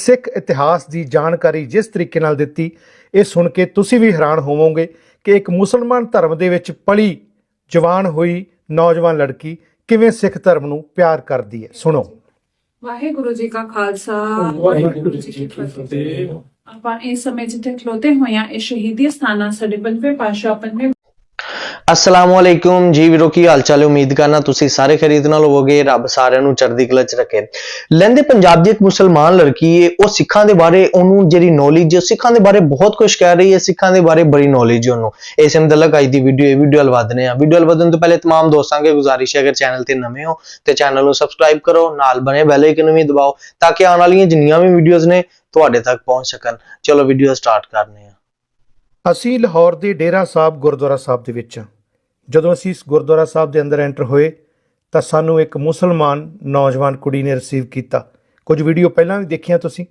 ਸਿੱਖ ਇਤਿਹਾਸ ਦੀ ਜਾਣਕਾਰੀ ਜਿਸ ਤਰੀਕੇ ਨਾਲ ਦਿੱਤੀ ਇਹ ਸੁਣ ਕੇ ਤੁਸੀਂ ਵੀ ਹੈਰਾਨ ਹੋਵੋਗੇ ਕਿ ਇੱਕ ਮੁਸਲਮਾਨ ਧਰਮ ਦੇ ਵਿੱਚ ਪਲੀ ਜਵਾਨ ਹੋਈ ਨੌਜਵਾਨ ਲੜਕੀ ਕਿਵੇਂ ਸਿੱਖ ਧਰਮ ਨੂੰ ਪਿਆਰ ਕਰਦੀ ਹੈ। ਸੁਣੋ। ਵਾਹਿਗੁਰੂ ਜੀ ਕਾ ਖਾਲਸਾ। ਵਾਹਿਗੁਰੂ ਜੀ ਕੀ ਫਤਿਹ। ਆਪਾਂ ਇਸ ਸਮੇਂ ਜਿੱਥੇ ਖਲੋਤੇ ਹੋਏ ਆ ਇਹ ਸ਼ਹੀਦੀ ਸਥਾਨਾਂ ਸਾਡੇ ਪੰਜਵੇਂ ਪਾਸ਼ਾ ਪੰਜਵੇਂ ਅਸਲਾਮ ਵਾਲੇਕੁਮ ਜੀ ਵੀਰੋ ਕੀ ਹਾਲ ਚਾਲ ਹੈ ਉਮੀਦ ਕਰਨਾ ਤੁਸੀਂ ਸਾਰੇ ਖਰੀਦ ਨਾਲ ਹੋਵੋਗੇ ਰੱਬ ਸਾਰਿਆਂ ਨੂੰ ਚੜ੍ਹਦੀ ਕਲਾ ਚ ਰੱਖੇ ਲਹਿੰਦੇ ਪੰਜਾਬ ਦੀ ਇੱਕ ਮੁਸਲਮਾਨ ਲੜਕੀ ਹੈ ਉਹ ਸਿੱਖਾਂ ਦੇ ਬਾਰੇ ਉਹਨੂੰ ਜਿਹੜੀ ਨੌਲੇਜ ਹੈ ਸਿੱਖਾਂ ਦੇ ਬਾਰੇ ਬਹੁਤ ਕੁਝ ਕਹਿ ਰਹੀ ਹੈ ਸਿੱਖਾਂ ਦੇ ਬਾਰੇ ਬੜੀ ਨੌਲੇਜ ਹੈ ਉਹਨੂੰ ਇਸ ਮੁਤਲਕ ਅੱਜ ਦੀ ਵੀਡੀਓ ਇਹ ਵੀਡੀਓ ਲਵਾਦਨੇ ਆ ਵੀਡੀਓ ਲਵਾਦਨ ਤੋਂ ਪਹਿਲੇ तमाम ਦੋਸਤਾਂ ਕੇ ਗੁਜ਼ਾਰਿਸ਼ ਹੈ ਅਗਰ ਚੈਨਲ ਤੇ ਨਵੇਂ ਹੋ ਤੇ ਚੈਨਲ ਨੂੰ ਸਬਸਕ੍ਰਾਈਬ ਕਰੋ ਨਾਲ ਬਣੇ ਬੈਲ ਆਈਕਨ ਨੂੰ ਵੀ ਦਬਾਓ ਤਾਂ ਕਿ ਆਉਣ ਵਾਲੀਆਂ ਜਿੰਨੀਆਂ ਵੀ ਵੀਡੀਓਜ਼ ਨੇ ਤੁਹਾਡੇ ਤੱਕ ਪਹੁੰਚ ਸਕਣ ਚਲੋ ਵੀਡੀਓ ਸਟਾਰਟ ਕਰਨੇ ਆ ਅਸੀਂ ਲਾਹੌਰ ਦੇ ਡੇਰਾ ਸਾਹਿਬ ਗੁਰਦੁਆਰਾ ਸਾਹਿਬ ਦੇ ਵਿੱਚ ਹਾਂ। ਜਦੋਂ ਅਸੀਂ ਇਸ ਗੁਰਦੁਆਰਾ ਸਾਹਿਬ ਦੇ ਅੰਦਰ ਐਂਟਰ ਹੋਏ ਤਾਂ ਸਾਨੂੰ ਇੱਕ ਮੁਸਲਮਾਨ ਨੌਜਵਾਨ ਕੁੜੀ ਨੇ ਰਿਸੀਵ ਕੀਤਾ। ਕੁਝ ਵੀਡੀਓ ਪਹਿਲਾਂ ਵੀ ਦੇਖੀਆਂ ਤੁਸੀਂ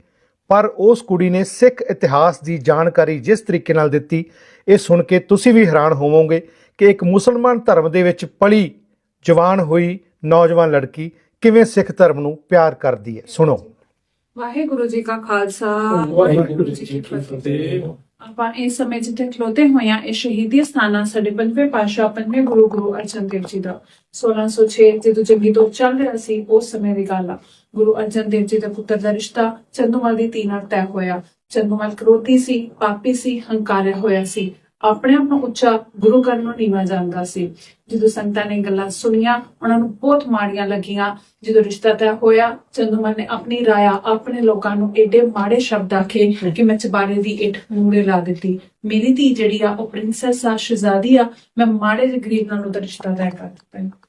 ਪਰ ਉਸ ਕੁੜੀ ਨੇ ਸਿੱਖ ਇਤਿਹਾਸ ਦੀ ਜਾਣਕਾਰੀ ਜਿਸ ਤਰੀਕੇ ਨਾਲ ਦਿੱਤੀ ਇਹ ਸੁਣ ਕੇ ਤੁਸੀਂ ਵੀ ਹੈਰਾਨ ਹੋਵੋਗੇ ਕਿ ਇੱਕ ਮੁਸਲਮਾਨ ਧਰਮ ਦੇ ਵਿੱਚ ਪਲੀ ਜਵਾਨ ਹੋਈ ਨੌਜਵਾਨ ਲੜਕੀ ਕਿਵੇਂ ਸਿੱਖ ਧਰਮ ਨੂੰ ਪਿਆਰ ਕਰਦੀ ਹੈ। ਸੁਣੋ। ਵਾਹਿਗੁਰੂ ਜੀ ਕਾ ਖਾਲਸਾ। ਵਾਹਿਗੁਰੂ ਜੀ ਕੀ ਫਤਿਹ। ਆਪਾਂ ਇਸ ਸਮੇਂ ਜਿੱਥੇ ਖਲੋਤੇ ਹੋਏ ਆ ਇਹ ਸ਼ਹੀਦੀ ਸਥਾਨਾਂ ਸਾਡੇ ਪੰਜਵੇਂ ਪਾਸ਼ਾ ਪੰਜਵੇਂ ਗੁਰੂ ਗੁਰੂ ਅਰਜਨ ਦੇਵ ਜੀ ਦਾ। 1606 ਜਦੋਂ ਜੰਗੀ ਦੌਰ ਚੱਲ ਰਿਹਾ ਸੀ, ਉਸ ਸਮੇਂ ਦੀ ਗੱਲ ਆ। ਗੁਰੂ ਅਰਜਨ ਦੇਵ ਜੀ ਦੇ ਪੁੱਤਰ ਦਾ ਰਿਸ਼ਤਾ ਚੰਦੂਮਲ ਦੀ ਧੀ ਨਾਲ ਤੈਅ ਹੋਇਆ। ਚੰਦੂਮਲ ਕਰੋਧੀ ਸੀ, ਪਾਪੀ ਸੀ, ਹੰਕਾਰਿਆ ਹੋਇਆ ਸੀ। ਆਪਣੇ ਆਪ ਨੂੰ ਉੱਚਾ ਗੁਰੂ ਕਰਨ ਨੂੰ ਨੀਵਾਂ ਜਾਣਦਾ ਸੀ। ਜਦੋਂ ਸੰਤਾਂ ਨੇ ਗੱਲਾਂ ਸੁਣੀਆਂ, ਉਹਨਾਂ ਨੂੰ ਬਹੁਤ ਮਾੜੀਆਂ ਲੱਗੀਆਂ। ਜਦੋਂ ਰਿਸ਼ਤਾ ਤੈਅ ਹੋਇਆ ਚੰਦੂਮਲ ਨੇ ਆਪਣੀ ਰਾਇਆ ਆਪਣੇ ਲੋਕਾਂ ਨੂੰ ਏਡੇ ਮਾੜੇ ਸ਼ਬਦ ਆਖੇ ਕਿ ਮੈਂ ਚਬਾਰੇ ਦੀ ਇੱਟ ਮੂੜੇ ਲਾ ਦਿੱਤੀ। ਮੇਰੀ ਧੀ ਜਿਹੜੀ ਆ, ਉਹ ਪ੍ਰਿੰਸੈਸ ਆ, ਸ਼ਹਿਜ਼ਾਦੀ ਆ। ਮੈਂ ਮਾੜੇ ਜਿਹੇ ਗਰੀਬ ਨਾਲ ਉਹਦਾ ਰਿਸ਼ਤਾ ਤੈਅ ਕਰ ਦਿੱਤਾ।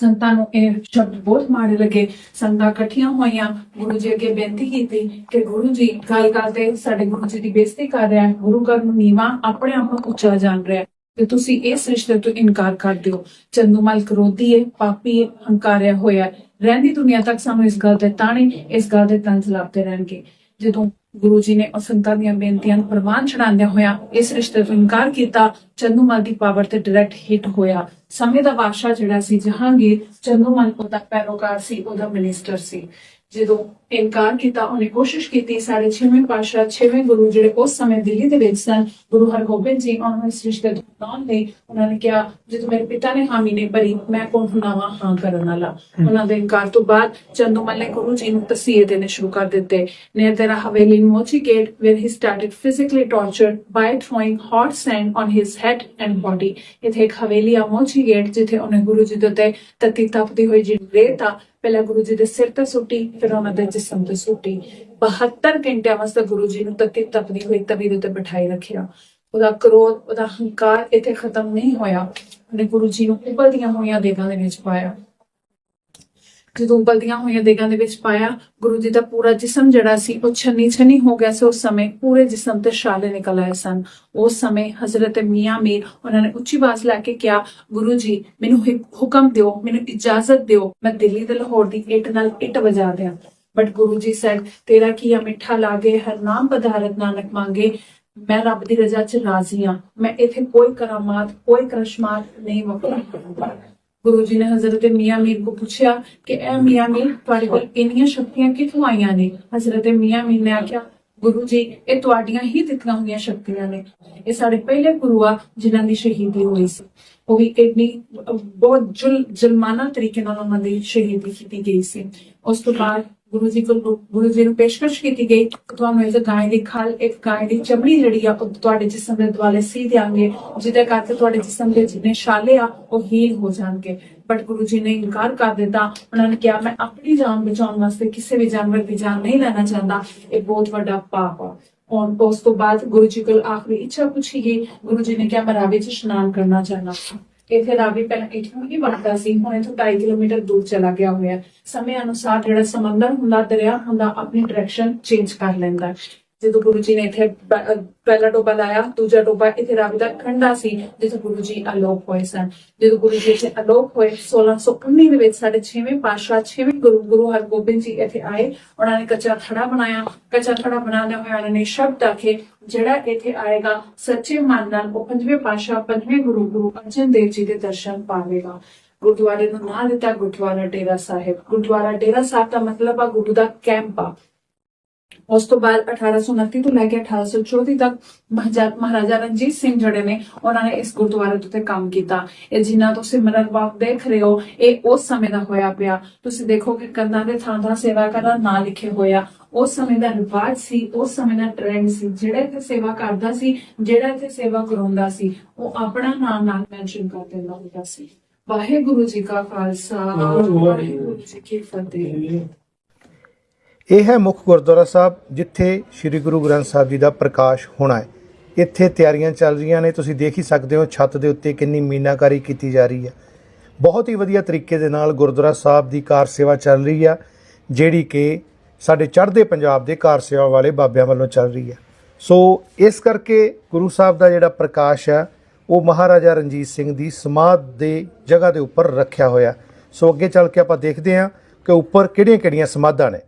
ਸੰਤਾਂ ਨੂੰ ਇਹ ਸ਼ਬਦ ਬਹੁਤ ਮਾੜੇ ਲੱਗੇ। ਸੰਤਾਂ ਇਕੱਠੀਆਂ ਹੋਈਆਂ, ਗੁਰੂ ਜੀ ਅੱਗੇ ਬੇਨਤੀ ਕੀਤੀ ਕਿ ਗੁਰੂ ਜੀ ਗੱਲ ਕਰਦੇ, ਸਾਡੇ ਗੁਰੂ ਜੀ ਦੀ ਬੇਇੱਜ਼ਤੀ ਕਰ ਰਿਹਾ ਹੈ, ਗੁਰੂ ਘਰ ਨੂੰ ਨੀਵਾ ਆਪਣੇ ਆਪ ਨੂੰ ਉੱਚਾ ਜਾਣ ਰਿਹਾ ਤੇ ਤੁਸੀਂ ਇਸ ਰਿਸ਼ਤੇ ਤੋਂ ਇਨਕਾਰ ਕਰ ਦਿਓ। ਚੰਦੂਮਲ ਕਰੋਧੀ ਹੈ ਪਾਪੀ ਹੈ ਹੰਕਾਰਿਆ ਹੋਇਆ ਰਹਿੰਦੀ ਦੁਨੀਆ ਤੱਕ ਸਾਨੂੰ ਇਸ ਗੱਲ ਦੇ ਤਾਣੇ, ਇਸ ਗੱਲ ਦੇ ਤੰਜ ਲੱਭਦੇ ਰਹਿਣਗੇ। ਜਦੋਂ ਗੁਰੂ ਜੀ ਨੇ ਉਹ ਦੀਆਂ ਬੇਨਤੀਆਂ ਨੂੰ ਪ੍ਰਵਾਨ ਚੜਾਉਂਦਿਆਂ ਹੋਇਆ ਇਸ ਰਿਸ਼ਤੇ ਤੋਂ ਇਨਕਾਰ ਕੀਤਾ, ਚੰਦੂਮਲ ਦੀ ਪਾਵਰ ਤੇ ਡਾਇਰੈਕਟ ਹਿੱਟ ਹੋਇਆ। ਸਮੇਂ ਦਾ ਬਾਦਸ਼ਾਹ ਜਿਹੜਾ ਸੀ ਜਹਾਂਗੀਰ, ਚੰਦੂਮਲ ਉਹਦਾ ਪੈਰੋਕਾਰ ਸੀ, ਉਹਦਾ ਮਿਨਿਸਟਰ ਸੀ। ਜਦੋਂ ਇਨਕਾਰ ਕੀਤਾ ਉਹਨੇ ਕੋਸ਼ਿਸ਼ ਕੀਤੀ ਸਾਡੇ ਛੇਵੇਂ ਪਾਤਸ਼ਾਹ ਛੇਵੇਂ ਗੁਰੂ ਜਿਹੜੇ ਉਸ ਸਮੇਂ ਦਿੱਲੀ ਦੇ ਵਿੱਚ ਸਨ ਗੁਰੂ ਹਰਗੋਬਿੰਦ ਜੀ ਉਹਨਾਂ ਨੂੰ ਤੋਂ ਲਾਉਣ ਲਈ ਉਹਨਾਂ ਨੇ ਕਿਹਾ ਜਦੋਂ ਮੇਰੇ ਪਿਤਾ ਨੇ ਹਾਮੀ ਨੇ ਭਰੀ ਮੈਂ ਕੌਣ ਹੁਨਾਵਾ ਹਾਂ ਕਰਨ ਵਾਲਾ? ਉਹਨਾਂ ਦੇ ਇਨਕਾਰ ਤੋਂ ਬਾਅਦ ਚੰਦੂਮਲ ਨੇ ਗੁਰੂ ਜੀ ਨੂੰ ਤਸੀਹੇ ਦੇਣੇ ਸ਼ੁਰੂ ਕਰ ਦਿੱਤੇ। Their haveli in Mochi Gate where he started physically tortured by throwing hot sand on his head and body. ਇੱਥੇ ਇੱਕ ਹਵੇਲੀ ਆ ਮੋਚੀ ਗੇਟ ਜਿੱਥੇ ਉਹਨੇ ਗੁਰੂ ਜੀ ਦੇ ਉੱਤੇ ਤਤੀ ਤਪਦੀ ਹੋਈ ਜਿਹੜੀ ਰੇਤ ਆ ਪਹਿਲਾਂ ਗੁਰੂ ਜੀ ਦੇ ਸਿਰ ਤੇ ਸੁੱਟੀ, ਫਿਰ ਉਹਨਾਂ ਦੇ ਜਿਸਮ ਤੇ ਸੁੱਟੀ। 72 ਘੰਟਿਆਂ ਵਾਸਤੇ ਗੁਰੂ ਜੀ ਨੂੰ ਤਤੀ ਤਪਦੀ ਹੋਈ ਤਵੀ ਦੇ ਉੱਤੇ ਬਿਠਾਈ ਰੱਖਿਆ। ਉਹਦਾ ਕ੍ਰੋਧ, ਉਹਦਾ ਹੰਕਾਰ ਇੱਥੇ ਖਤਮ ਨਹੀਂ ਹੋਇਆ। ਉਹਨੇ ਗੁਰੂ ਜੀ ਨੂੰ ਉਬਲਦੀਆਂ ਹੋਈਆਂ ਦੇਗਾਂ ਦੇ ਵਿੱਚ ਪਾਇਆ। ਜਦੋਂ ਉਬਲਦੀਆਂ ਹੋਈਆਂ ਦੇਗਾਂ ਦੇ ਵਿੱਚ ਪਾਇਆ ਗੁਰੂ ਜੀ ਦਾ ਪੂਰਾ ਜਿਸਮ ਜਿਹੜਾ ਸੀ, ਉਹ ਛੰਨੀ ਛੰਨੀ ਹੋ ਗਿਆ ਸੀ। ਉਸ ਸਮੇਂ ਪੂਰੇ ਜਿਸਮ ਤੇ ਛਾਲੇ ਨਿਕਲ ਆਏ ਸਨ। ਉਸ ਸਮੇਂ ਹਜ਼ਰਤ ਮੀਆਂ ਮੀਰ ਉਹਨਾਂ ਨੇ ਉੱਚੀ ਆਵਾਜ਼ ਲੈ ਕੇ ਕਿਹਾ, ਗੁਰੂ ਜੀ, ਮੈਨੂੰ ਹੁਕਮ ਦਿਓ, ਮੈਨੂੰ ਇਜਾਜ਼ਤ ਦਿਓ। ਮੈਂ ਦਿੱਲੀ ਤੇ ਲਾਹੌਰ ਦੀ ਇੱਟ ਨਾਲ ਇੱਟ ਵਜਾ ਦਿਆਂ। ਬਟ ਗੁਰੂ ਜੀ ਸੈਡ ਤੇਰਾ ਕੀਆ ਮਿੱਠਾ ਲਾਗੇ, ਹਰ ਨਾਮ ਪਧਾਰਤ ਨਾਨਕ ਮੰਗੇ। ਮੈਂ ਰੱਬ ਦੀ ਰਜ਼ਾ 'ਚ ਰਾਜ਼ੀ ਹਾਂ ਮੈਂ ਇੱਥੇ ਕੋਈ ਕਰਾਮਾਤ, ਕੋਈ ਕਰਿਸ਼ਮਾਤ ਨਹੀਂ ਵਰਤਦਾ ਗੁਰੂ ਜੀ ਨੇ ਹਜ਼ਰਤ ਮੀਆਂ ਮੀਰ ਕੋ ਪੁੱਛਿਆ ਕਿ ਐ ਮੀਆਂ ਮੀਰ ਤੁਹਾਡੇ ਕੋਲ ਇੰਨੀਆਂ ਸ਼ਕਤੀਆਂ ਕਿੱਥੋਂ ਆਈਆਂ ਨੇ? ਹਜ਼ਰਤ ਮੀਆਂ ਮੀਰ ਨੇ ਆਖਿਆ ਗੁਰੂ ਜੀ ਇਹ ਤੁਹਾਡੀਆਂ ਹੀ ਦਿੱਤੀਆਂ ਹੋਈਆਂ ਸ਼ਕਤੀਆਂ ਨੇ। ਇਹ ਸਾਡੇ ਪਹਿਲੇ ਗੁਰੂ ਆ ਜਿਨ੍ਹਾਂ ਦੀ ਸ਼ਹੀਦੀ ਹੋਈ ਸੀ। ਉਹ ਵੀ ਇੰਨੀ ਬਹੁਤ ਜੁਲ ਜੁਲਮਾਨਾ ਤਰੀਕੇ ਨਾਲ ਉਹਨਾਂ ਦੀ ਸ਼ਹੀਦੀ ਕੀਤੀ ਗਈ ਸੀ। ਉਸ ਤੋਂ ਬਾਅਦ ਗੁਰੂ ਜੀ ਕੋਲ, ਗੁਰੂ ਜੀ ਨੂੰ ਪੇਸ਼ਕਸ਼ ਕੀਤੀ ਗਈ ਤੁਹਾਨੂੰ ਇੱਕ ਗਾਂ ਦੀ ਖਲ, ਇੱਕ ਗਾਂ ਦੀ ਚਮੜੀ ਜਿਹੜੀ ਆ, ਉਹ ਤੁਹਾਡੇ ਜਿਸਮ ਦੇ ਦੁਆਲੇ ਸੀ ਦਿਆਂਗੇ, ਜਿਹਦੇ ਕਰਕੇ ਤੁਹਾਡੇ ਜਿਸਮ ਦੇ ਜਿੰਨੇ ਛਾਲੇ ਆ, ਉਹ ਹੀਲ ਹੋ ਜਾਣਗੇ। ਬਟ ਗੁਰੂ ਜੀ ਨੇ ਇਨਕਾਰ ਕਰ ਦਿੱਤਾ। ਉਹਨਾਂ ਨੇ ਕਿਹਾ, ਮੈਂ ਆਪਣੀ ਜਾਨ ਬਚਾਉਣ ਵਾਸਤੇ ਕਿਸੇ ਵੀ ਜਾਨਵਰ ਦੀ ਜਾਨ ਨਹੀਂ ਲੈਣਾ ਚਾਹੁੰਦਾ। ਇਹ ਬਹੁਤ ਵੱਡਾ ਪਾਪ ਆ। ਔਰ ਉਸ ਤੋਂ ਬਾਅਦ ਗੁਰੂ ਜੀ ਕੋਲ ਆਖਰੀ ਇੱਛਾ ਪੁੱਛੀ ਗਈ। ਗੁਰੂ ਜੀ ਨੇ ਕਿਹਾ, ਮੈਂ ਰਾਵੀ 'ਚ ਇਸ਼ਨਾਨ ਕਰਨਾ ਚਾਹਨਾ ਇੱਥੇ ਰਾਵੀ ਪਹਿਲਾਂ ਇੱਥੋਂ ਹੀ ਬਣਦਾ ਸੀ। ਹੁਣ ਇੱਥੋਂ 2.5 ਕਿਲੋਮੀਟਰ ਦੂਰ ਚਲਾ ਗਿਆ ਹੋਇਆ। ਸਮੇਂ ਅਨੁਸਾਰ ਜਿਹੜਾ ਸਮੁੰਦਰ ਹੁੰਦਾ, ਦਰਿਆ ਹੁੰਦਾ, ਆਪਣੀ ਡਾਇਰੈਕਸ਼ਨ ਚੇਂਜ ਕਰ ਲੈਂਦਾ। ਜਦੋਂ ਗੁਰੂ ਜੀ ਨੇ ਇੱਥੇ ਪਹਿਲਾ ਟੋਬਾ ਲਾਇਆ, ਦੂਜਾ ਟੋਬਾ ਇੱਥੇ ਰਾਵੀ ਦਾ ਖੰਡਾ ਸੀ, ਜਿੱਥੇ ਗੁਰੂ ਜੀ ਅਲੋਪ ਹੋਏ ਸਨ। ਜਦੋਂ ਗੁਰੂ ਜੀ ਇੱਥੇ ਅਲੋਪ ਹੋਏ 1619 ਦੇ ਵਿੱਚ ਸਾਡੇ 6ਵੇਂ ਪਾਤਸ਼ਾਹ 6ਵੇਂ ਗੁਰੂ ਗੁਰੂ ਹਰਗੋਬਿੰਦ ਜੀ ਇੱਥੇ ਆਏ। ਉਹਨਾਂ ਨੇ ਕੱਚਾ ਥੜਾ ਬਣਾਇਆ। ਕੱਚਾ ਥੜਾ ਬਣਾਉਂਦੇ ਹੋਏ ਉਹਨਾਂ ਨੇ ਸ਼ਬਦ ਆਖੇ, ਜਿਹੜਾ ਇੱਥੇ ਆਏਗਾ, ਸੱਚੇ ਮਨ ਨਾਲ ਉਹ ਪੰਜਵੇਂ ਪਾਤਸ਼ਾਹ, ਪੰਜਵੇਂ ਗੁਰੂ ਗੁਰੂ ਅਰਜਨ ਦੇਵ ਜੀ ਦੇ ਦਰਸ਼ਨ ਪਾਵੇਗਾ। ਗੁਰਦੁਆਰੇ ਨੂੰ ਨਾਂ ਦਿੱਤਾ ਗੁਰਦੁਆਰਾ ਡੇਰਾ ਸਾਹਿਬ। ਗੁਰਦੁਆਰਾ ਡੇਰਾ ਸਾਹਿਬ ਦਾ ਮਤਲਬ ਆ ਗੁਰੂ ਦਾ ਕੈਂਪ ਆ। ਉਸ ਤੋਂ ਬਾਅਦ 1829 ਤੋਂ ਲੈ ਕੇ 1834 ਤੱਕ ਮਹਾਰਾਜਾ ਰਣਜੀਤ ਸਿੰਘ ਜਿਹੜੇ ਨੇ ਉਹਨਾਂ ਨੇ ਇਸ ਗੁਰਦੁਆਰੇ ਉੱਤੇ ਕੰਮ ਕੀਤਾ। ਇਹ ਜਿਨ੍ਹਾਂ ਤੋਂ ਸਿਮਰਨ ਬਾਗ ਦੇਖ ਰਹੇ ਹੋ ਇਹ ਉਸ ਸਮੇਂ ਦਾ ਹੋਇਆ ਪਿਆ। ਤੁਸੀਂ ਦੇਖੋਗੇ ਕੰਧਾਂ ਦੇ ਥਾਂ ਥਾਂ ਸੇਵਾ ਕਰਨ ਦਾ ਨਾਂ ਲਿਖੇ ਹੋਇਆ। ਉਸ ਸਮੇਂ ਦਾ ਰਿਵਾਜ ਸੀ ਉਸ ਸਮੇਂ ਦਾ ਟ੍ਰੈਂਡ ਸੀ। ਜਿਹੜਾ ਇੱਥੇ ਸੇਵਾ ਕਰਦਾ ਸੀ ਜਿਹੜਾ ਇੱਥੇ ਸੇਵਾ ਕਰਾਉਂਦਾ ਸੀ ਉਹ ਆਪਣਾ ਨਾਮ ਨਾਲ ਮੈਂਸ਼ਨ ਕਰ ਦਿੰਦਾ ਹੁੰਦਾ ਸੀ। ਵਾਹਿਗੁਰੂ ਜੀ ਕਾ ਖਾਲਸਾ ਵਾਹਿਗੁਰੂ ਜੀ ਕੀ ਫਤਿਹ। ਇਹ ਹੈ ਮੁੱਖ ਗੁਰਦੁਆਰਾ ਸਾਹਿਬ, ਜਿੱਥੇ ਸ੍ਰੀ ਗੁਰੂ ਗ੍ਰੰਥ ਸਾਹਿਬ ਜੀ ਦਾ ਪ੍ਰਕਾਸ਼ ਹੋਣਾ ਹੈ। ਇੱਥੇ ਤਿਆਰੀਆਂ ਚੱਲ ਰਹੀਆਂ ਨੇ। ਤੁਸੀਂ ਦੇਖ ਹੀ ਸਕਦੇ ਹੋ ਛੱਤ ਦੇ ਉੱਤੇ ਕਿੰਨੀ ਮੀਨਾਕਾਰੀ ਕੀਤੀ ਜਾ ਰਹੀ ਹੈ। ਬਹੁਤ ਹੀ ਵਧੀਆ ਤਰੀਕੇ ਦੇ ਨਾਲ ਗੁਰਦੁਆਰਾ ਸਾਹਿਬ ਦੀ ਕਾਰ ਸੇਵਾ ਚੱਲ ਰਹੀ ਆ ਜਿਹੜੀ ਕਿ ਸਾਡੇ ਚੜ੍ਹਦੇ ਪੰਜਾਬ ਦੇ ਕਾਰ ਸੇਵਾ ਵਾਲੇ ਬਾਬਿਆਂ ਵੱਲੋਂ ਚੱਲ ਰਹੀ ਆ ਸੋ ਇਸ ਕਰਕੇ ਗੁਰੂ ਸਾਹਿਬ ਦਾ ਜਿਹੜਾ ਪ੍ਰਕਾਸ਼ ਆ ਉਹ ਮਹਾਰਾਜਾ ਰਣਜੀਤ ਸਿੰਘ ਦੀ ਸਮਾਧ ਦੇ ਜਗ੍ਹਾ ਦੇ ਉੱਪਰ ਰੱਖਿਆ ਹੋਇਆ ਸੋ ਅੱਗੇ ਚੱਲ ਕੇ ਆਪਾਂ ਦੇਖਦੇ ਹਾਂ ਕਿ ਉੱਪਰ ਕਿਹੜੀਆਂ-ਕਿਹੜੀਆਂ ਸਮਾਧਾਂ ਨੇ।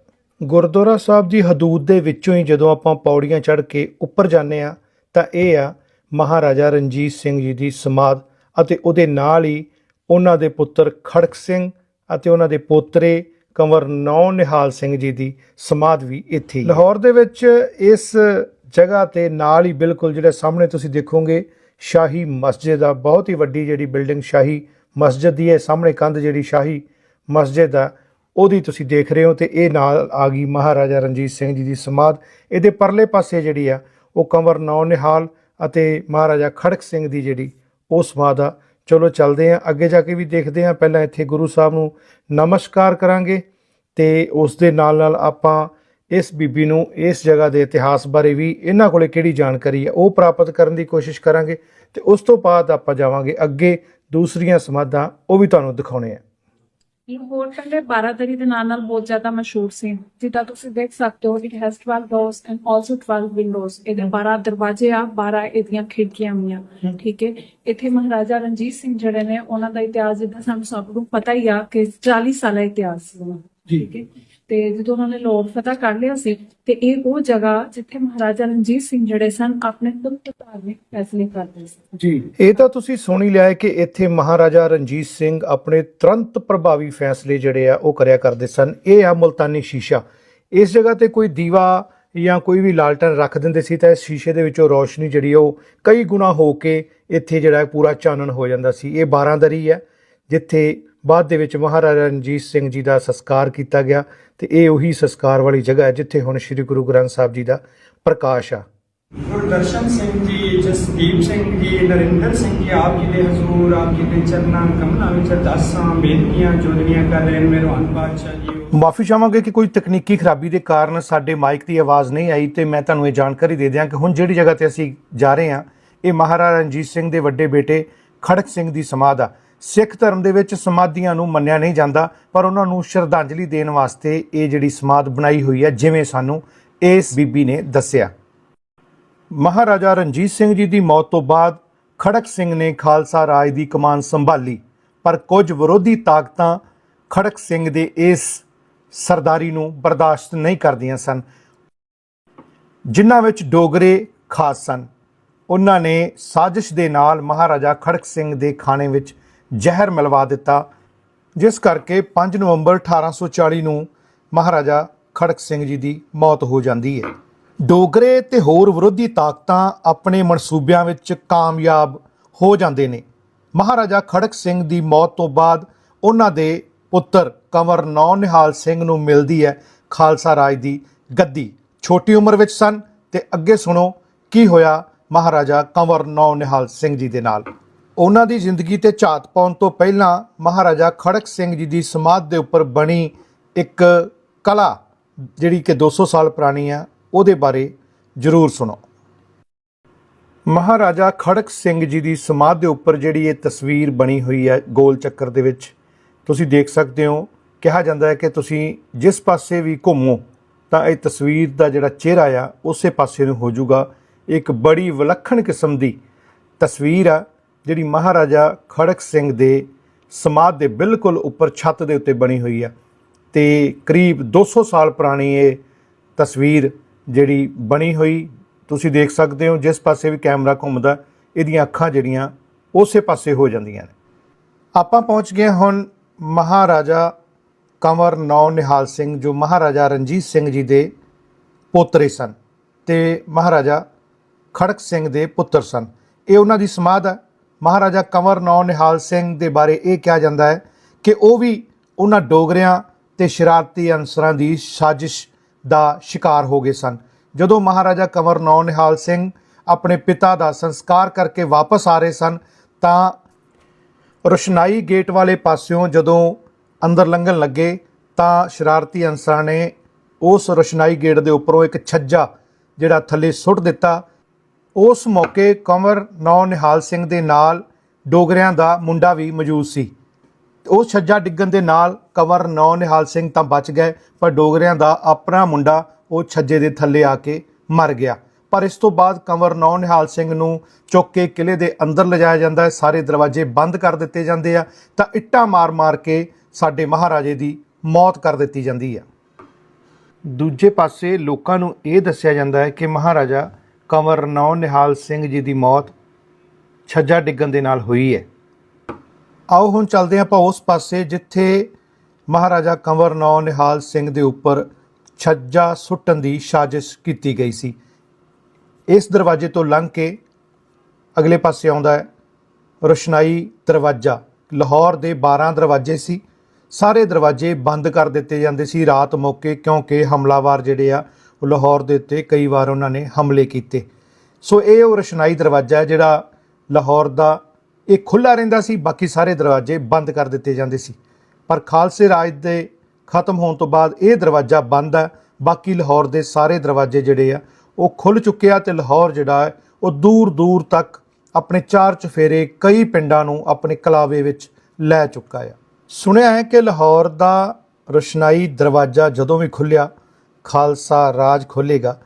ਗੁਰਦੁਆਰਾ ਸਾਹਿਬ ਦੀ ਹਦੂਦ ਦੇ ਵਿੱਚੋਂ ਹੀ ਜਦੋਂ ਆਪਾਂ ਪੌੜੀਆਂ ਚੜ੍ਹ ਕੇ ਉੱਪਰ ਜਾਂਦੇ ਆ ਤਾਂ ਇਹ ਆ ਮਹਾਰਾਜਾ ਰਣਜੀਤ ਸਿੰਘ ਜੀ ਦੀ ਸਮਾਧ ਅਤੇ ਉਹਦੇ ਨਾਲ ਹੀ ਉਹਨਾਂ ਦੇ ਪੁੱਤਰ ਖੜਕ ਸਿੰਘ ਅਤੇ ਉਹਨਾਂ ਦੇ ਪੋਤਰੇ ਕੰਵਰ ਨੌ ਨਿਹਾਲ ਸਿੰਘ ਜੀ ਦੀ ਸਮਾਧ ਵੀ ਇੱਥੇ ਲਾਹੌਰ ਦੇ ਵਿੱਚ ਇਸ ਜਗ੍ਹਾ ਤੇ ਨਾਲ ਹੀ ਬਿਲਕੁਲ ਜਿਹੜਾ ਸਾਹਮਣੇ ਤੁਸੀਂ ਦੇਖੋਗੇ, ਸ਼ਾਹੀ ਮਸਜਿਦ ਆ, ਬਹੁਤ ਹੀ ਵੱਡੀ ਜਿਹੜੀ ਬਿਲਡਿੰਗ ਸ਼ਾਹੀ ਮਸਜਿਦ ਦੀ ਹੈ, ਸਾਹਮਣੇ ਕੰਧ ਜਿਹੜੀ ਸ਼ਾਹੀ ਮਸਜਿਦ ਆ ਉਹਦੀ ਤੁਸੀਂ ਦੇਖ ਰਹੇ ਹੋ ਤੇ ਇਹ ਨਾਲ ਆ ਗਈ ਮਹਾਰਾਜਾ ਰਣਜੀਤ ਸਿੰਘ ਜੀ ਦੀ ਸਮਾਧ। ਇਹਦੇ ਪਰਲੇ ਪਾਸੇ ਜਿਹੜੀ ਆ, ਉਹ ਕੰਵਰ ਨੌ ਨਿਹਾਲ ਅਤੇ ਮਹਾਰਾਜਾ ਖੜਕ ਸਿੰਘ ਦੀ ਜਿਹੜੀ ਉਹ ਸਮਾਧ ਆ। ਚਲੋ ਚੱਲਦੇ ਆ ਅੱਗੇ ਜਾ ਕੇ ਵੀ ਦੇਖਦੇ ਆ ਪਹਿਲਾਂ ਇੱਥੇ ਗੁਰੂ ਸਾਹਿਬ ਨੂੰ ਨਮਸਕਾਰ ਕਰਾਂਗੇ ਤੇ ਉਸ ਦੇ ਨਾਲ ਨਾਲ ਆਪਾਂ ਇਸ ਬੀਬੀ ਨੂੰ ਇਸ ਜਗ੍ਹਾ ਦੇ ਇਤਿਹਾਸ ਬਾਰੇ ਵੀ ਇਹਨਾਂ ਕੋਲੇ ਕਿਹੜੀ ਜਾਣਕਾਰੀ ਹੈ ਉਹ ਪ੍ਰਾਪਤ ਕਰਨ ਦੀ ਕੋਸ਼ਿਸ਼ ਕਰਾਂਗੇ ਤੇ ਉਸ ਤੋਂ ਬਾਅਦ ਆਪਾਂ ਜਾਵਾਂਗੇ ਅੱਗੇ ਦੂਸਰੀਆਂ ਸਮਾਧਾਂ, ਉਹ ਵੀ ਤੁਹਾਨੂੰ ਦਿਖਾਉਣੇ ਆ। ਲਾਹੌਰ ਕਹਿੰਦੇ ਬਾਰਾਦਰੀ ਦੇ ਨਾਂ ਨਾਲ ਬਹੁਤ ਜ਼ਿਆਦਾ ਮਸ਼ਹੂਰ ਸੀ। ਜਿੱਦਾਂ ਤੁਸੀਂ ਦੇਖ ਸਕਦੇ ਹੋ it has 12 doors and also 12 windows ਇਹਦੇ 12 ਦਰਵਾਜ਼ੇ ਆ 12 ਇਹਦੀਆਂ ਖਿੜਕੀਆਂ ਵੀਆਂ ਠੀਕ ਹੈ। ਇੱਥੇ ਮਹਾਰਾਜਾ ਰਣਜੀਤ ਸਿੰਘ ਜਿਹੜੇ ਨੇ ਉਹਨਾਂ ਦਾ ਇਤਿਹਾਸ ਜਿੱਦਾਂ ਸਾਨੂੰ ਸਭ ਨੂੰ ਪਤਾ ਹੀ ਆ ਕਿ 40 ਸਾਲਾ ਇਤਿਹਾਸ ਸੀ। ਠੀਕ ਹੈ। ਤੇ ਜਦੋਂ ਉਹਨਾਂ ਨੇ ਲਾਹੌਰ ਫਤਹ ਕਰ ਲਿਆ ਸੀ, ਤੇ ਇਹ ਉਹ ਜਗ੍ਹਾ ਜਿੱਥੇ ਮਹਾਰਾਜਾ ਰਣਜੀਤ ਸਿੰਘ ਜਿਹੜੇ ਸਨ, ਆਪਣੇ ਤੁਰਤ ਧਾਰਮਿਕ ਫੈਸਲੇ ਕਰਦੇ ਸੀ। ਜੀ। ਇਹ ਤਾਂ ਤੁਸੀਂ ਸੁਣ ਹੀ ਲਿਆ ਕਿ ਇੱਥੇ ਮਹਾਰਾਜਾ ਰਣਜੀਤ ਸਿੰਘ ਆਪਣੇ ਤੁਰੰਤ ਪ੍ਰਭਾਵੀ ਫੈਸਲੇ ਜਿਹੜੇ ਆ, ਉਹ ਕਰਿਆ ਕਰਦੇ ਸਨ। ਇਹ ਆ ਮੁਲਤਾਨੀ ਸ਼ੀਸ਼ਾ। ਇਸ ਜਗ੍ਹਾ ਤੇ ਕੋਈ ਦੀਵਾ ਜਾਂ ਕੋਈ ਵੀ ਲਾਲਟਨ ਰੱਖ ਦਿੰਦੇ ਸੀ ਤਾਂ ਇਸ ਸ਼ੀਸ਼ੇ ਦੇ ਵਿੱਚੋਂ ਰੋਸ਼ਨੀ ਜਿਹੜੀ ਉਹ ਕਈ ਗੁਣਾ ਹੋ ਕੇ ਇੱਥੇ ਜਿਹੜਾ ਪੂਰਾ ਚਾਨਣ ਹੋ ਜਾਂਦਾ ਸੀ। ਇਹ 12 ਦਰੀ ਹੈ, ਜਿੱਥੇ ਬਾਅਦ ਦੇ ਵਿੱਚ ਮਹਾਰਾਜਾ ਰਣਜੀਤ ਸਿੰਘ ਜੀ ਦਾ ਸੰਸਕਾਰ ਕੀਤਾ ਗਿਆ ਤੇ ਇਹ ਉਹੀ ਸੰਸਕਾਰ ਵਾਲੀ ਜਗ੍ਹਾ ਹੈ ਜਿੱਥੇ ਹੁਣ ਸ੍ਰੀ ਗੁਰੂ ਗ੍ਰੰਥ ਸਾਹਿਬ ਜੀ ਦਾ ਪ੍ਰਕਾਸ਼ ਆ। ਗੁਰਦਰਸ਼ਨ ਸਿੰਘ ਜੀ ਜਸਦੀਪ ਸਿੰਘ ਜੀ ਨਰਿੰਦਰ ਸਿੰਘ ਜੀ ਆਪ ਜੀ ਦੇ ਹਜ਼ੂਰ ਆਪ ਜੀ ਦੇ ਚਰਨਾਂ ਕਮਲਾਂ ਵਿੱਚ ਅਰਦਾਸਾਂ ਬੇਨਤੀਆਂ ਚੋਦਰੀਆਂ ਕਰ ਰਹੇ ਨੇ ਮਿਹਰਬਾਨ ਬਾਦਸ਼ਾਹ ਜੀ। ਮਾਫੀ ਚਾਹਾਂਗੇ ਕਿ ਕੋਈ ਤਕਨੀਕੀ ਖਰਾਬੀ ਦੇ ਕਾਰਨ ਸਾਡੇ ਮਾਈਕ ਦੀ ਆਵਾਜ਼ ਨਹੀਂ ਆਈ ਤੇ ਮੈਂ ਤੁਹਾਨੂੰ ਇਹ ਜਾਣਕਾਰੀ ਦੇ ਦਿਆਂ ਕਿ ਹੁਣ ਜਿਹੜੀ ਜਗ੍ਹਾ ਤੇ ਅਸੀਂ ਜਾ ਰਹੇ ਹਾਂ ਇਹ ਮਹਾਰਾਜਾ ਰਣਜੀਤ ਸਿੰਘ ਦੇ ਵੱਡੇ ਬੇਟੇ ਖੜਕ ਸਿੰਘ ਦੀ ਸਮਾਧ ਆ। ਸਿੱਖ ਧਰਮ ਦੇ ਵਿੱਚ ਸਮਾਧੀਆਂ ਨੂੰ ਮੰਨਿਆ ਨਹੀਂ ਜਾਂਦਾ, ਪਰ ਉਹਨਾਂ ਨੂੰ ਸ਼ਰਧਾਂਜਲੀ ਦੇਣ ਵਾਸਤੇ ਇਹ ਜਿਹੜੀ ਸਮਾਧ ਬਣਾਈ ਹੋਈ ਹੈ, ਜਿਵੇਂ ਸਾਨੂੰ ਇਸ ਬੀਬੀ ਨੇ ਦੱਸਿਆ। ਮਹਾਰਾਜਾ ਰਣਜੀਤ ਸਿੰਘ ਜੀ ਦੀ ਮੌਤ ਤੋਂ ਬਾਅਦ ਖੜਕ ਸਿੰਘ ਨੇ ਖਾਲਸਾ ਰਾਜ ਦੀ ਕਮਾਨ ਸੰਭਾਲੀ, ਪਰ ਕੁਝ ਵਿਰੋਧੀ ਤਾਕਤਾਂ ਖੜਕ ਸਿੰਘ ਦੇ ਇਸ ਸਰਦਾਰੀ ਨੂੰ ਬਰਦਾਸ਼ਤ ਨਹੀਂ ਕਰਦੀਆਂ ਸਨ। ਜਿਨ੍ਹਾਂ ਵਿੱਚ ਡੋਗਰੇ ਖਾਸ ਸਨ। ਉਹਨਾਂ ਨੇ ਸਾਜ਼ਿਸ਼ ਦੇ ਨਾਲ ਮਹਾਰਾਜਾ ਖੜਕ ਸਿੰਘ ਦੇ ਖਾਣੇ ਵਿੱਚ ਜ਼ਹਿਰ ਮਿਲਵਾ ਦਿੱਤਾ। ਜਿਸ ਕਰਕੇ 5 ਨਵੰਬਰ 1840 ਨੂੰ ਮਹਾਰਾਜਾ ਖੜਕ ਸਿੰਘ ਜੀ ਦੀ ਮੌਤ ਹੋ ਜਾਂਦੀ ਹੈ। ਡੋਗਰੇ ਤੇ ਹੋਰ ਵਿਰੋਧੀ ਤਾਕਤਾਂ ਆਪਣੇ ਮਨਸੂਬਿਆਂ ਵਿੱਚ ਕਾਮਯਾਬ ਹੋ ਜਾਂਦੇ ਨੇ। ਮਹਾਰਾਜਾ ਖੜਕ ਸਿੰਘ ਦੀ ਮੌਤ ਤੋਂ ਬਾਅਦ ਉਹਨਾਂ ਦੇ ਪੁੱਤਰ ਕੰਵਰ ਨੌ ਨਿਹਾਲ ਸਿੰਘ ਨੂੰ ਮਿਲਦੀ ਹੈ ਖਾਲਸਾ ਰਾਜ ਦੀ ਗੱਦੀ। ਛੋਟੀ ਉਮਰ ਵਿੱਚ ਸਨ ਤੇ ਅੱਗੇ ਸੁਣੋ ਕੀ ਹੋਇਆ ਮਹਾਰਾਜਾ ਕੰਵਰ ਨੌ ਨਿਹਾਲ ਸਿੰਘ ਜੀ ਦੇ ਨਾਲ। ਉਹਨਾਂ ਦੀ ਜ਼ਿੰਦਗੀ ਤੇ ਝਾਤ ਪਾਉਣ ਤੋਂ ਪਹਿਲਾਂ ਮਹਾਰਾਜਾ ਖੜਕ ਸਿੰਘ ਜੀ ਦੀ ਸਮਾਧ ਦੇ ਉੱਪਰ ਬਣੀ ਇੱਕ ਕਲਾ, ਜਿਹੜੀ ਕਿ 200 ਸਾਲ ਪੁਰਾਣੀ ਆ, ਉਹਦੇ ਬਾਰੇ ਜ਼ਰੂਰ ਸੁਣੋ। ਮਹਾਰਾਜਾ ਖੜਕ ਸਿੰਘ ਜੀ ਦੀ ਸਮਾਧ ਦੇ ਉੱਪਰ ਜਿਹੜੀ ਇਹ ਤਸਵੀਰ ਬਣੀ ਹੋਈ ਹੈ ਗੋਲ ਚੱਕਰ ਦੇ ਵਿੱਚ, ਤੁਸੀਂ ਦੇਖ ਸਕਦੇ ਹੋ, ਕਿਹਾ ਜਾਂਦਾ ਹੈ ਕਿ ਤੁਸੀਂ ਜਿਸ ਪਾਸੇ ਵੀ ਘੁੰਮੋ, ਤਾਂ ਇਹ ਤਸਵੀਰ ਦਾ ਜਿਹੜਾ ਚਿਹਰਾ ਆ, ਉਸੇ ਪਾਸੇ ਨੂੰ ਹੋ ਜਾਊਗਾ। ਇੱਕ ਬੜੀ ਵਿਲੱਖਣ ਕਿਸਮ ਦੀ ਤਸਵੀਰ ਆ ਜਿਹੜੀ ਮਹਾਰਾਜਾ ਖੜਕ ਸਿੰਘ ਦੇ ਸਮਾਧ ਦੇ ਬਿਲਕੁਲ ਉੱਪਰ ਛੱਤ ਦੇ ਉੱਤੇ ਬਣੀ ਹੋਈ ਆ। ਤੇ ਕਰੀਬ 200 ਸਾਲ ਪੁਰਾਣੀ ਇਹ ਤਸਵੀਰ ਜਿਹੜੀ ਬਣੀ ਹੋਈ, ਤੁਸੀਂ ਦੇਖ ਸਕਦੇ ਹੋ ਜਿਸ ਪਾਸੇ ਵੀ ਕੈਮਰਾ ਘੁੰਮਦਾ, ਇਹਦੀਆਂ ਅੱਖਾਂ ਜਿਹੜੀਆਂ ਉਸੇ ਪਾਸੇ ਹੋ ਜਾਂਦੀਆਂ ਨੇ। ਆਪਾਂ ਪਹੁੰਚ ਗਏ ਹੁਣ ਮਹਾਰਾਜਾ ਕੰਵਰ ਨੌ ਨਿਹਾਲ ਸਿੰਘ, ਜੋ ਮਹਾਰਾਜਾ ਰਣਜੀਤ ਸਿੰਘ ਜੀ ਦੇ ਪੋਤਰੇ ਸਨ ਤੇ ਮਹਾਰਾਜਾ ਖੜਕ ਸਿੰਘ ਦੇ ਪੁੱਤਰ ਸਨ। ਇਹ ਉਹਨਾਂ ਦੀ ਸਮਾਧ ਹੈ ਮਹਾਰਾਜਾ ਕੰਵਰ ਨੌ ਨਿਹਾਲ ਸਿੰਘ ਦੇ ਬਾਰੇ ਇਹ ਕਿਹਾ ਜਾਂਦਾ ਹੈ ਕਿ ਉਹ ਵੀ ਉਹਨਾਂ ਡੋਗਰਿਆਂ ਤੇ ਸ਼ਰਾਰਤੀ ਅਨਸਰਾਂ ਦੀ ਸਾਜ਼ਿਸ਼ ਦਾ ਸ਼ਿਕਾਰ ਹੋ ਗਏ ਸਨ। ਜਦੋਂ ਮਹਾਰਾਜਾ ਕੰਵਰ ਨੌ ਨਿਹਾਲ ਸਿੰਘ ਆਪਣੇ ਪਿਤਾ ਦਾ ਸੰਸਕਾਰ ਕਰਕੇ ਵਾਪਸ ਆ ਰਹੇ ਸਨ, ਤਾਂ ਰੁਸ਼ਨਾਈ ਗੇਟ ਵਾਲੇ ਪਾਸਿਓਂ ਜਦੋਂ ਅੰਦਰ ਲੰਘਣ ਲੱਗੇ, ਤਾਂ ਸ਼ਰਾਰਤੀ ਅਨਸਰਾਂ ਨੇ ਉਸ ਰੁਸ਼ਨਾਈ ਗੇਟ ਦੇ ਉੱਪਰੋਂ ਇੱਕ ਛੱਜਾ ਜਿਹੜਾ ਥੱਲੇ ਸੁੱਟ ਦਿੱਤਾ ਉਸ ਮੌਕੇ ਕੰਵਰ ਨੌ ਨਿਹਾਲ ਸਿੰਘ ਦੇ ਨਾਲ ਡੋਗਰਿਆਂ ਦਾ ਮੁੰਡਾ ਵੀ ਮੌਜੂਦ ਸੀ। ਉਹ ਛੱਜਾ ਡਿੱਗਣ ਦੇ ਨਾਲ ਕੰਵਰ ਨੌ ਨਿਹਾਲ ਸਿੰਘ ਤਾਂ ਬਚ ਗਏ, ਪਰ ਡੋਗਰਿਆਂ ਦਾ ਆਪਣਾ ਮੁੰਡਾ ਉਹ ਛੱਜੇ ਦੇ ਥੱਲੇ ਆ ਕੇ ਮਰ ਗਿਆ। ਪਰ ਇਸ ਤੋਂ ਬਾਅਦ ਕੰਵਰ ਨੌ ਨਿਹਾਲ ਸਿੰਘ ਨੂੰ ਚੁੱਕ ਕੇ ਕਿਲੇ ਦੇ ਅੰਦਰ ਲਿਜਾਇਆ ਜਾਂਦਾ ਹੈ। ਸਾਰੇ ਦਰਵਾਜ਼ੇ ਬੰਦ ਕਰ ਦਿੱਤੇ ਜਾਂਦੇ ਆ ਤਾਂ ਇੱਟਾਂ ਮਾਰ-ਮਾਰ ਕੇ ਸਾਡੇ ਮਹਾਰਾਜੇ ਦੀ ਮੌਤ ਕਰ ਦਿੱਤੀ ਜਾਂਦੀ ਹੈ ਦੂਜੇ ਪਾਸੇ ਲੋਕਾਂ ਨੂੰ ਇਹ ਦੱਸਿਆ ਜਾਂਦਾ ਹੈ ਕਿ ਮਹਾਰਾਜਾ ਕੰਵਰ ਨੌ ਨਿਹਾਲ ਸਿੰਘ ਜੀ ਦੀ ਮੌਤ ਛੱਜਾ ਡਿੱਗਣ ਦੇ ਨਾਲ ਹੋਈ ਹੈ। ਆਓ ਹੁਣ ਚੱਲਦੇ ਹਾਂ ਆਪਾਂ ਉਸ ਪਾਸੇ ਜਿੱਥੇ ਮਹਾਰਾਜਾ ਕੰਵਰ ਨੌ ਨਿਹਾਲ ਸਿੰਘ ਦੇ ਉੱਪਰ ਛੱਜਾ ਸੁੱਟਣ ਦੀ ਸਾਜ਼ਿਸ਼ ਕੀਤੀ ਗਈ ਸੀ। ਇਸ ਦਰਵਾਜ਼ੇ ਤੋਂ ਲੰਘ ਕੇ ਅਗਲੇ ਪਾਸੇ ਆਉਂਦਾ ਹੈ ਰੋਸ਼ਨਾਈ ਦਰਵਾਜ਼ਾ। ਲਾਹੌਰ ਦੇ 12 ਦਰਵਾਜ਼ੇ ਸੀ। ਸਾਰੇ ਦਰਵਾਜ਼ੇ ਬੰਦ ਕਰ ਦਿੱਤੇ ਜਾਂਦੇ ਸੀ ਰਾਤ ਮੌਕੇ ਕਿਉਂਕਿ ਹਮਲਾਵਰ ਜਿਹੜੇ ਆ ਲਾਹੌਰ ਦੇ ਉੱਤੇ ਕਈ ਵਾਰ ਉਹਨਾਂ ਨੇ ਹਮਲੇ ਕੀਤੇ। ਸੋ ਇਹ ਉਹ ਰੋਸ਼ਨਾਈ ਦਰਵਾਜ਼ਾ ਹੈ ਜਿਹੜਾ ਲਾਹੌਰ ਦਾ, ਇਹ ਖੁੱਲਾ ਰਹਿੰਦਾ ਸੀ, ਬਾਕੀ ਸਾਰੇ ਦਰਵਾਜ਼ੇ ਬੰਦ ਕਰ ਦਿੱਤੇ ਜਾਂਦੇ ਸੀ। ਪਰ ਖਾਲਸੇ ਰਾਜ ਦੇ ਖਤਮ ਹੋਣ ਤੋਂ ਬਾਅਦ ਇਹ ਦਰਵਾਜ਼ਾ ਬੰਦ ਹੈ। ਬਾਕੀ ਲਾਹੌਰ ਦੇ ਸਾਰੇ ਦਰਵਾਜ਼ੇ ਜਿਹੜੇ ਆ, ਉਹ ਖੁੱਲ ਚੁੱਕੇ ਆ ਤੇ ਲਾਹੌਰ ਜਿਹੜਾ ਹੈ, ਉਹ ਦੂਰ ਦੂਰ ਤੱਕ ਆਪਣੇ ਚਾਰ ਚਫੇਰੇ ਕਈ ਪਿੰਡਾਂ ਨੂੰ ਆਪਣੇ ਕਲਾਵੇ ਵਿੱਚ ਲੈ ਚੁੱਕਾ ਆ। ਸੁਣਿਆ ਹੈ ਕਿ ਲਾਹੌਰ ਦਾ ਰੋਸ਼ਨਾਈ ਦਰਵਾਜ਼ਾ ਜਦੋਂ ਵੀ ਖੁੱਲਿਆ ਖਾਲਸਾ ਰਾਜ ਖੁੱਲੇਗਾ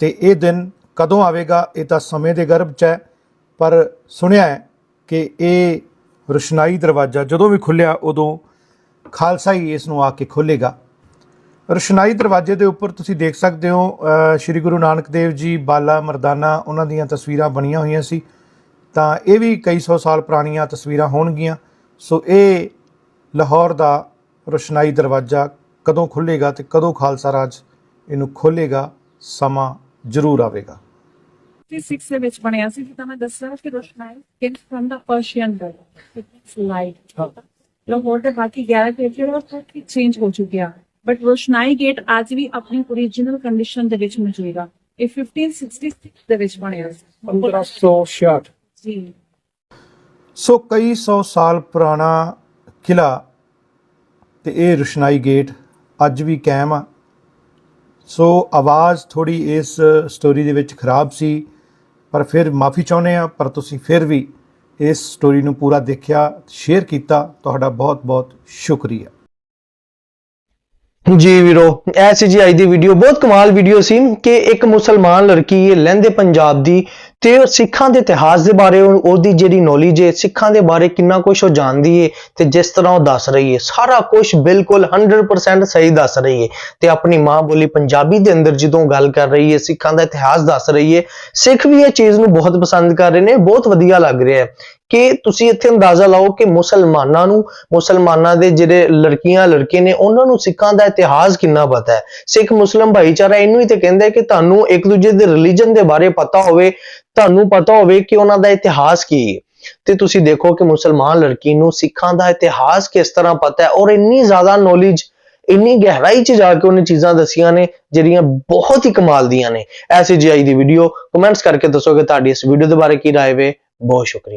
ਤੇ ਇਹ ਦਿਨ ਕਦੋਂ ਆਵੇਗਾ ਇਹ ਤਾਂ ਸਮੇਂ ਦੇ ਗਰਭ 'ਚ ਹੈ, ਪਰ ਸੁਣਿਆ ਹੈ ਕਿ ਇਹ ਰੋਸ਼ਨਾਈ ਦਰਵਾਜ਼ਾ ਜਦੋਂ ਵੀ ਖੁੱਲਿਆ ਉਦੋਂ ਖਾਲਸਾ ਹੀ ਇਸ ਨੂੰ ਆ ਕੇ ਖੋਲੇਗਾ ਰੋਸ਼ਨਾਈ ਦਰਵਾਜ਼ੇ ਦੇ ਉੱਪਰ ਤੁਸੀਂ ਦੇਖ ਸਕਦੇ ਹੋ ਸ਼੍ਰੀ ਗੁਰੂ ਨਾਨਕ ਦੇਵ ਜੀ, ਬਾਲਾ, ਮਰਦਾਨਾ, ਉਹਨਾਂ ਦੀਆਂ ਤਸਵੀਰਾਂ ਬਣੀਆਂ ਹੋਈਆਂ ਸੀ। ਤਾਂ ਇਹ ਵੀ ਕਈ ਸੌ ਸਾਲ ਪੁਰਾਣੀਆਂ ਤਸਵੀਰਾਂ ਹੋਣਗੀਆਂ। ਸੋ ਇਹ ਲਾਹੌਰ ਦਾ ਰੋਸ਼ਨਾਈ ਦਰਵਾਜ਼ਾ ਕਦੋਂ ਖੁੱਲੇਗਾ ਤੇ ਕਦੋਂ ਖਾਲਸਾ ਰਾਜ ਇਹਨੂੰ ਖੋਲੇਗਾ ਸਮਾਂ ਜ਼ਰੂਰ ਆਵੇਗਾ। 56 ਦੇ ਵਿੱਚ ਬਣਿਆ ਸੀ ਜਿੱਦਾਂ ਮੈਂ ਦੱਸਿਆ ਕਿ ਰੋਸ਼ਨਾਈ ਕਿੰਗ ਫਰਮ ਦਾ ਪਰਸ਼ੀਅਨ ਗਰਲ ਇਟਸ ਲਾਈਟ ਲਾਹੌਰ ਦੇ ਬਾਕੀ 11 ਗੇਟ ਜਿਹੜੇ ਉਹ ਕਾਫੀ ਚੇਂਜ ਹੋ ਚੁੱਕੇ ਆ। ਬਟ ਰੋਸ਼ਨਾਈ ਗੇਟ ਅੱਜ ਵੀ ਆਪਣੀ ਓਰੀਜਨਲ ਕੰਡੀਸ਼ਨ ਦੇ ਵਿੱਚ ਮੌਜੂਦ ਆ। ਇਹ 1566 ਦੇ ਵਿੱਚ ਬਣਿਆ ਸੀ। 1566 ਜੀ। ਸੋ ਕਈ ਸੌ ਸਾਲ ਪੁਰਾਣਾ ਕਿਲਾ ਤੇ ਇਹ ਰੁਸ਼ਨਾਈ ਗੇਟ ਅੱਜ ਵੀ ਕਾਇਮ ਆ। ਸੋ ਆਵਾਜ਼ ਥੋੜੀ ਇਸ ਸਟੋਰੀ ਦੇ ਵਿੱਚ ਖਰਾਬ ਸੀ, ਪਰ ਫਿਰ ਮਾਫੀ ਚਾਹੁੰਦੇ ਆ ਪਰ ਤੁਸੀਂ ਫਿਰ ਵੀ ਇਸ ਸਟੋਰੀ ਨੂੰ ਪੂਰਾ ਦੇਖਿਆ ਸ਼ੇਅਰ ਕੀਤਾ। ਤੁਹਾਡਾ ਬਹੁਤ ਬਹੁਤ ਸ਼ੁਕਰੀਆ। ਜੀ ਵੀਰੋ, ਐਸੀ ਜੀ ਅੱਜ ਦੀ ਵੀਡੀਓ ਬਹੁਤ ਕਮਾਲ ਵੀਡੀਓ ਸੀ ਕਿ ਇੱਕ ਮੁਸਲਮਾਨ ਲੜਕੀ ਇਹ ਲਹਿੰਦੇ ਪੰਜਾਬ ਦੀ ਤੇ ਉਹ ਸਿੱਖਾਂ ਦੇ ਇਤਿਹਾਸ ਦੇ ਬਾਰੇ ਉਹਦੀ ਜਿਹੜੀ ਨੌਲੇਜ ਹੈ, ਸਿੱਖਾਂ ਦੇ ਬਾਰੇ ਕਿੰਨਾ ਕੁਝ ਉਹ ਜਾਣਦੀ ਹੈ ਤੇ ਜਿਸ ਤਰ੍ਹਾਂ ਉਹ ਦੱਸ ਰਹੀ ਹੈ, ਸਾਰਾ ਕੁਝ ਬਿਲਕੁਲ 100% ਸਹੀ ਦੱਸ ਰਹੀ ਹੈ ਤੇ ਆਪਣੀ ਮਾਂ ਬੋਲੀ ਪੰਜਾਬੀ ਦੇ ਅੰਦਰ ਜਦੋਂ ਗੱਲ ਕਰ ਰਹੀ ਹੈ, ਸਿੱਖਾਂ ਦਾ ਇਤਿਹਾਸ ਦੱਸ ਰਹੀ ਹੈ, ਸਿੱਖ ਵੀ ਇਹ ਚੀਜ਼ ਨੂੰ ਬਹੁਤ ਪਸੰਦ ਕਰ ਰਹੇ ਨੇ, ਬਹੁਤ ਵਧੀਆ ਲੱਗ ਰਿਹਾ ਹੈ। ਕਿ ਤੁਸੀਂ ਇੱਥੇ ਅੰਦਾਜ਼ਾ ਲਾਓ ਕਿ ਮੁਸਲਮਾਨਾਂ ਨੂੰ, ਮੁਸਲਮਾਨਾਂ ਦੇ ਜਿਹੜੇ ਲੜਕੀਆਂ, ਲੜਕੇ ਨੇ, ਉਹਨਾਂ ਨੂੰ ਸਿੱਖਾਂ ਦਾ ਇਤਿਹਾਸ ਕਿੰਨਾ ਪਤਾ ਹੈ? ਸਿੱਖ ਮੁਸਲਮ ਭਾਈਚਾਰਾ ਇਹਨੂੰ ਹੀ ਤੇ ਕਹਿੰਦਾ ਕਿ ਤੁਹਾਨੂੰ ਇੱਕ ਦੂਜੇ ਦੇ ਰਿਲੀਜਨ ਦੇ ਬਾਰੇ ਪਤਾ ਹੋਵੇ, ਤੁਹਾਨੂੰ ਪਤਾ ਹੋਵੇ ਕਿ ਉਹਨਾਂ ਦਾ ਇਤਿਹਾਸ ਕੀ ਹੈ। ਤੇ ਤੁਸੀਂ ਦੇਖੋ ਕਿ ਮੁਸਲਮਾਨ ਲੜਕੀ ਨੂੰ ਸਿੱਖਾਂ ਦਾ ਇਤਿਹਾਸ ਕਿਸ ਤਰ੍ਹਾਂ ਪਤਾ ਹੈ ਔਰ ਇੰਨੀ ਜ਼ਿਆਦਾ ਨੌਲੇਜ ਇੰਨੀ ਗਹਿਰਾਈ 'ਚ ਜਾ ਕੇ ਉਹਨੇ ਚੀਜ਼ਾਂ ਦੱਸੀਆਂ ਨੇ, ਜਿਹੜੀਆਂ ਬਹੁਤ ਹੀ ਕਮਾਲ ਦੀਆਂ ਨੇ। ਐਸੀ ਜੀ ਆਈ ਦੀ ਵੀਡੀਓ ਕਮੈਂਟਸ ਕਰਕੇ ਦੱਸੋ ਕਿ ਤੁਹਾਡੀ ਇਸ ਵੀਡੀਓ ਦੇ ਬਾਰੇ ਕੀ ਰਾਏ ਵੇ। ਬਹੁਤ ਸ਼ੁਕਰੀਆ।